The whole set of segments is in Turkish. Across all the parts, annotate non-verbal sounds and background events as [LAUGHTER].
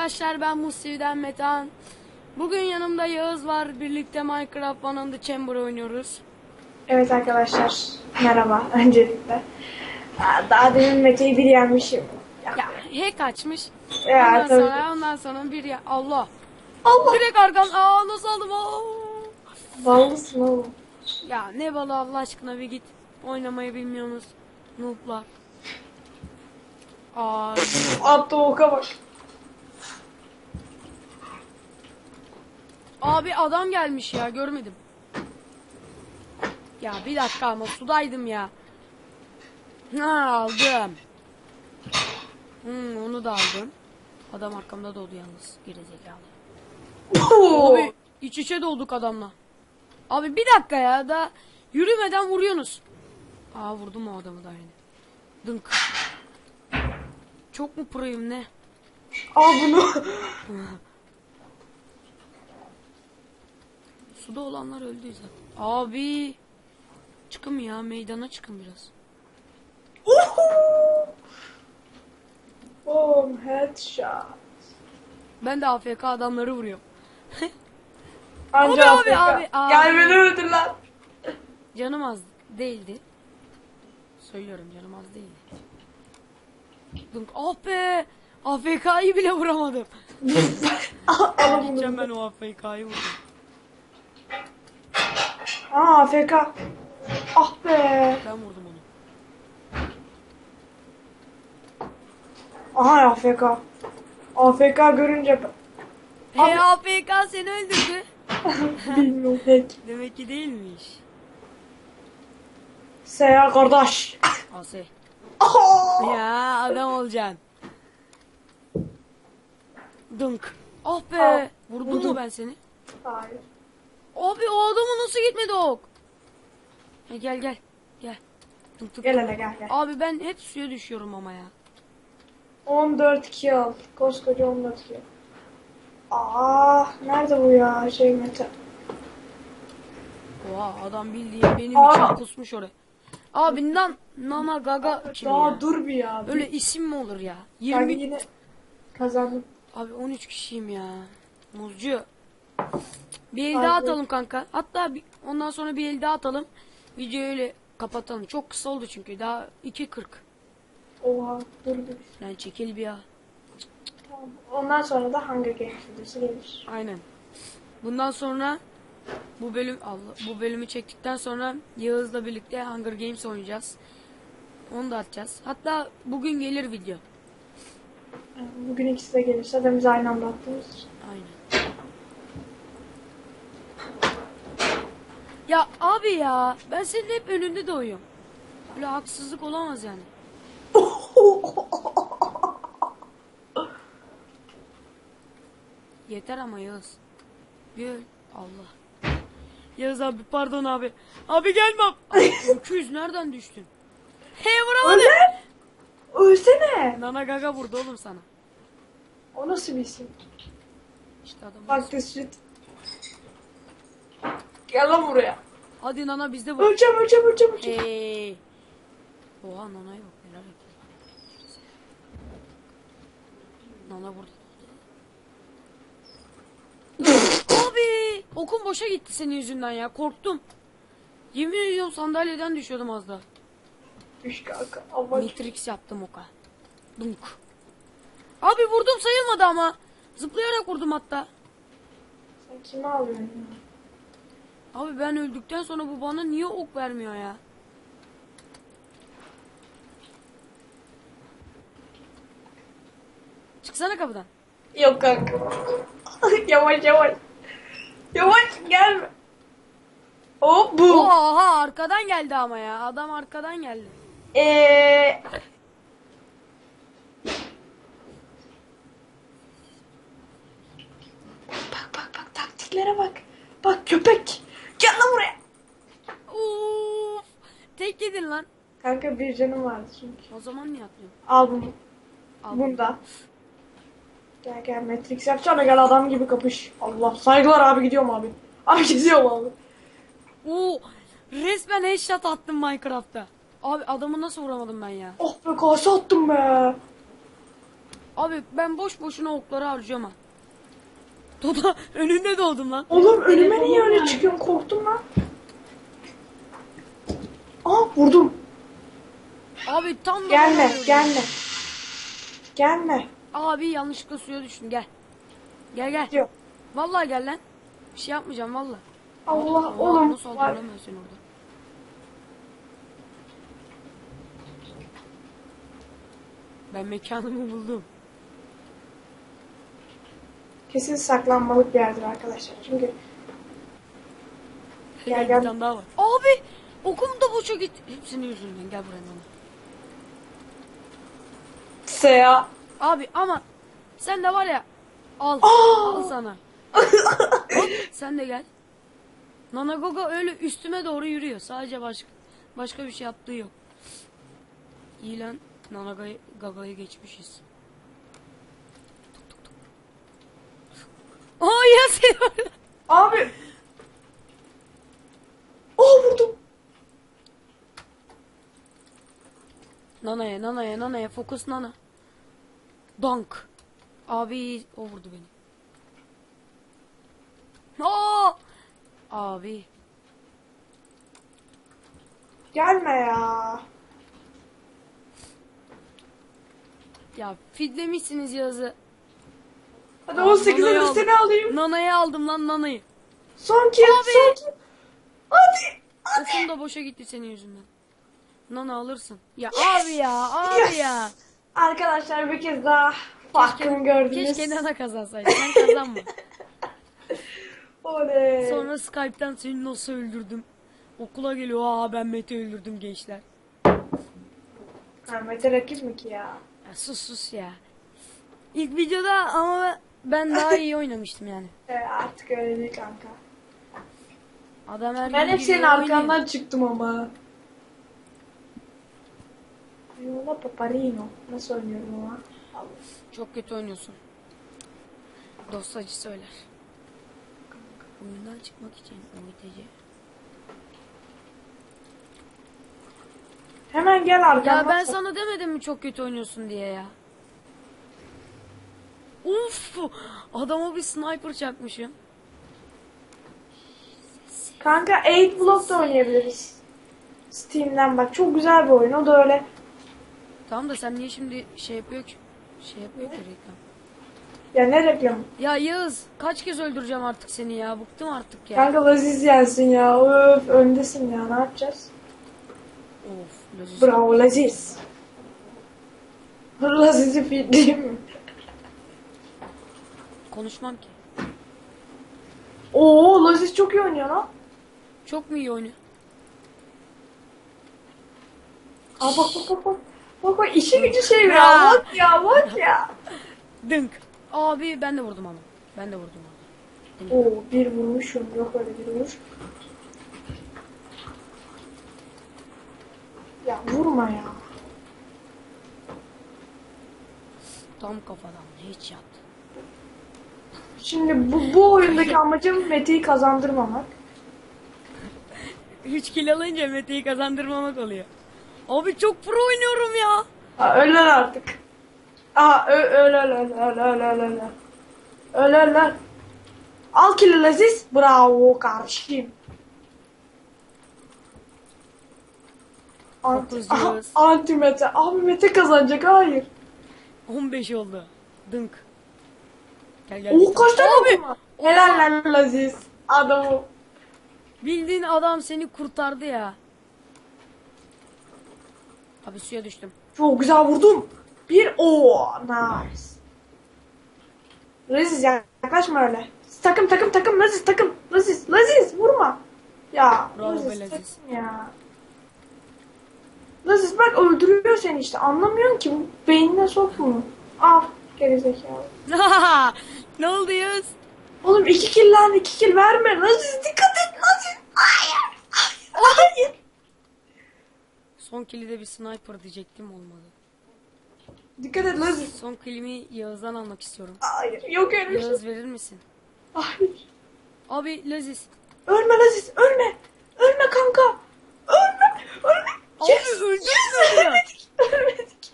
arkadaşlar ben Musti'den Metan. Bugün yanımda Yağız var. Birlikte Minecraft One on the Chamber oynuyoruz. Evet arkadaşlar, merhaba öncelikle. Daha demin Mete'yi bir yenmişim. Ya, Ya hack açmış. Ya, ondan tabii. sonra ondan sonra bir ya Allah. Allah! Direkt arkam. Aa nasıl aldım? Aa. Ballısın oğlum. Ya ne balı Allah aşkına bir git. Oynamayı bilmiyorsunuz. Nooblar. Aa, Attı oka bak. Abi adam gelmiş ya görmedim. Ya bir dakika ama sudaydım ya. Ha aldım. Hmm, onu da aldım. Adam arkamda doldu yalnız. Gerizekalı. Abi iç içe dolduk adamla. Abi bir dakika ya da yürümeden vuruyorsunuz. Aa vurdum o adamı da yani. Dınk. Çok mu proyum ne? Al bunu. [LAUGHS] Suda olanlar öldü zaten. Abi. Çıkın ya meydana çıkın biraz. Boom, headshot. Ben de AFK adamları vuruyorum. [LAUGHS] Anca Abi, abi, Afrika. abi, abi. Gel beni öldür lan. Canım az değildi. Söylüyorum canım az değildi. Dınk. Ah be. AFK'yı bile vuramadım. [LAUGHS] Gideceğim ben o AFK'yı vurdum. Aa AFK. Ah be. Ben vurdum onu. Aha AFK. AFK görünce Hey AFK seni öldürdü. [LAUGHS] bilmiyorum hack. Demek ki değilmiş. Seya kardeş. Ase. Oh! Ya adam olacaksın. Dınk. Ah be. Vurdum mu ben seni? Hayır. Abi o adamı nasıl gitmedi ok? Ha, gel gel. Gel. Tık tık. Gel hele gel gel. Abi ben hep suya düşüyorum ama ya. 14 kill. Koskoca 14 kill. Aa, nerede bu ya şey Mete? Oha adam bildiğin benim Aa. için kusmuş oraya. Abi nan nana gaga kim Daha ya? dur bir ya. Öyle isim mi olur ya? Ben 20 yine kazandım. Abi 13 kişiyim ya. Muzcu. Bir el daha atalım kanka. Hatta bir, ondan sonra bir el daha atalım. Videoyu öyle kapatalım. Çok kısa oldu çünkü. Daha 2.40. Oha dur bir. Yani çekil bir ya. Ondan sonra da Hunger Games videosu gelir. Aynen. Bundan sonra bu bölüm Allah bu bölümü çektikten sonra Yağız'la birlikte Hunger Games oynayacağız. Onu da atacağız. Hatta bugün gelir video. Bugün ikisi de gelirse de biz aynı anda attığımız için. Aynen. Ya abi ya ben senin hep önünde doğuyorum. Böyle haksızlık olamaz yani. [LAUGHS] Yeter ama Yağız. Bir öl. Allah. Yağız abi pardon abi. Abi gelme. Abi, Öküz nereden düştün? Hey vuramadım. Öyle? Ölsene. Nana gaga vurdu oğlum sana. O nasıl bir isim? İşte adam. Bak. Gel lan buraya. Hadi Nana bizde vur. Öleceğim öleceğim öleceğim öleceğim. Hey. Oha Nana'ya bak neler yapıyor. Nana burada. Abi okum boşa gitti senin yüzünden ya korktum. Yemin ediyorum sandalyeden düşüyordum az daha. Düş kanka. Ama Matrix yaptım oka. Dunk. Abi vurdum sayılmadı ama. Zıplayarak vurdum hatta. sen kime alıyorsun? Abi ben öldükten sonra bu bana niye ok vermiyor ya? Çıksana kapıdan. Yok kanka. [LAUGHS] yavaş yavaş. Yavaş gelme. Hop bu. Oha arkadan geldi ama ya. Adam arkadan geldi. Eee. Bak bak bak taktiklere bak. Bak köpek. Gel lan buraya. Uf. Tek yedin lan. Kanka bir canım vardı çünkü. O zaman niye atlıyorsun? Al bunu. Al. Bunda. Gel gel Matrix yapacağım gel adam gibi kapış. Allah saygılar abi gidiyorum abi. Abi gidiyorum abi. Oo. Resmen headshot attım Minecraft'ta. Abi adamı nasıl vuramadım ben ya? Oh be kase attım be. Abi ben boş boşuna okları harcıyorum ha. Doda önünde doğdum lan. Oğlum önüme niye öyle çıkıyorsun? Korktum lan. Aa vurdum. Abi tam da Gelme, gelme. Gelme. Abi yanlışlıkla suya düştüm gel. Gel gel. Diyor. Vallahi gel lan. Bir şey yapmayacağım valla. Allah oğlum. Nasıl Var. aldıramıyorsun orada. Ben mekanımı buldum. Kesin saklanmalık bir yerdir arkadaşlar. Çünkü Gel, Gel, bir tane daha var. Abi okum da boşa gitti. Hepsinin yüzünden gel buraya bana. Seya. Abi ama sen de var ya al Aa! al sana. Hop, sen de gel. Nana Gogo öyle üstüme doğru yürüyor. Sadece başka başka bir şey yaptığı yok. İyi lan Nana Gaga'yı- Gaga'yı geçmişiz. Abi. Oh vurdum. Nana'ya Nana'ya Nana'ya fokus Nana. Donk. Abi o vurdu beni. Aa! Abi. Gelme ya. Ya fidlemişsiniz yazı. Hadi 18 Nana'yı alır seni alayım. Nana'yı aldım lan Nana'yı. Son kill, Abi. son kill. Hadi. Okum da boşa gitti senin yüzünden. Nana alırsın. Ya abi ya abi Yes. ya. Arkadaşlar bir kez daha farkını gördünüz. Keşke Nana kazansaydı. Sen kazanma. [LAUGHS] Oley. Sonra Skype'tan seni nasıl öldürdüm. Okula geliyor. Aa ben Mete öldürdüm gençler. Ha, Mete rakip mi ki ya? Ya sus sus ya. İlk videoda ama ben daha iyi oynamıştım yani. Ee, [LAUGHS] artık öyle değil kanka. Adam her Ben gün hep senin giriyor, oynuyor. arkandan çıktım ama. Yola Paparino. Nasıl oynuyorum ama? Çok kötü oynuyorsun. Dostacı söyler. Oyundan çıkmak için OITC. Hemen gel arkamdan. Ya ben sana demedim mi çok kötü oynuyorsun diye ya. Uf! Adama bir sniper çakmışım. Kanka 8 Block da oynayabiliriz. Steam'den bak çok güzel bir oyun. O da öyle. Tamam da sen niye şimdi şey yapıyor ki? Şey yapıyor ki reklam. Ya ne reklamı? Ya Yağız kaç kez öldüreceğim artık seni ya. Bıktım artık ya. Kanka Laziz yensin ya. Öf öndesin ya. Ne yapacağız? Of. Laziz. Bravo Laziz. Laziz'i feedleyeyim mi? Konuşmam ki. Oo Laziz çok iyi oynuyor lan. Çok mu iyi oynuyor? Aa bak bak bak bak. Bak bak işi gücü şey. Ya. Bak ya bak ya. Dınk. Abi ben de vurdum ama. Ben de vurdum ama. Oo bir vurmuşum. Yok öyle bir vuruş. Ya vurma ya. Tam kafadan hiç yat. Şimdi bu, bu oyundaki amacım Mete'yi kazandırmamak. 3 kill alınca Mete'yi kazandırmamak oluyor. Abi çok pro oynuyorum ya. Ha ölen artık. Aa ö öl öl öl öl öl öl öl. Öl öl öl. Al kili Laziz. Bravo kardeşim. Anti, Dokuz yüz. anti Mete. Abi Mete kazanacak. Hayır. 15 oldu. Dınk. Gel gel. Oo kaç tane Abi. okuma. Helal lan Laziz. Adamı. Bildiğin adam seni kurtardı ya. Abi suya düştüm. Çok güzel vurdum. Bir o nice. Laziz yaklaşma öyle. Takım takım takım Laziz takım. Laziz Laziz vurma. Ya Bravo Laziz, be Laziz. takım ya. Laziz bak öldürüyor seni işte. Anlamıyorsun ki bu beynine sokmuyor. Al gerizekalı. [LAUGHS] ne oldu Yağız? Oğlum iki kill lan iki kill verme. Laziz dikkat et Laziz. Hayır. Hayır. Son kill'i de bir sniper diyecektim olmadı. Dikkat et Laziz. Son kill'imi Yağız'dan almak istiyorum. Hayır. Yok öyle bir şey. Yağız verir misin? Hayır. Abi Laziz. Ölme Laziz ölme. Ölme kanka. Ölme. Ölme. Abi Yes. öldün Yes. Ölmedik. Ölmedik.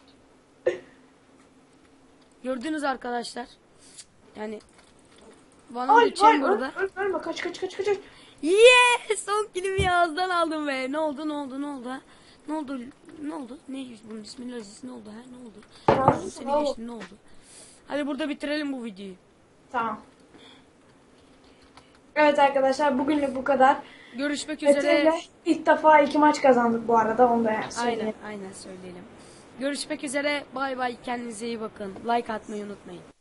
Gördün arkadaşlar. Yani bana Ay bir ay chamber'da. öl, öl, ölme kaç kaç kaç kaç. Yes! Son kilimi ağızdan aldım be. Ne oldu ne oldu ne oldu? ha? Ne oldu? Ne oldu? Ne bunun ismi Lazis ne oldu ha? Ne oldu? Fransız Seni geçti ne oldu? Hadi burada bitirelim bu videoyu. Tamam. Evet arkadaşlar bugünlük bu kadar. Görüşmek üzere. ilk defa iki maç kazandık bu arada onu da söyleyeyim. Aynen aynen söyleyelim. Görüşmek üzere. Bay bay. Kendinize iyi bakın. Like atmayı unutmayın.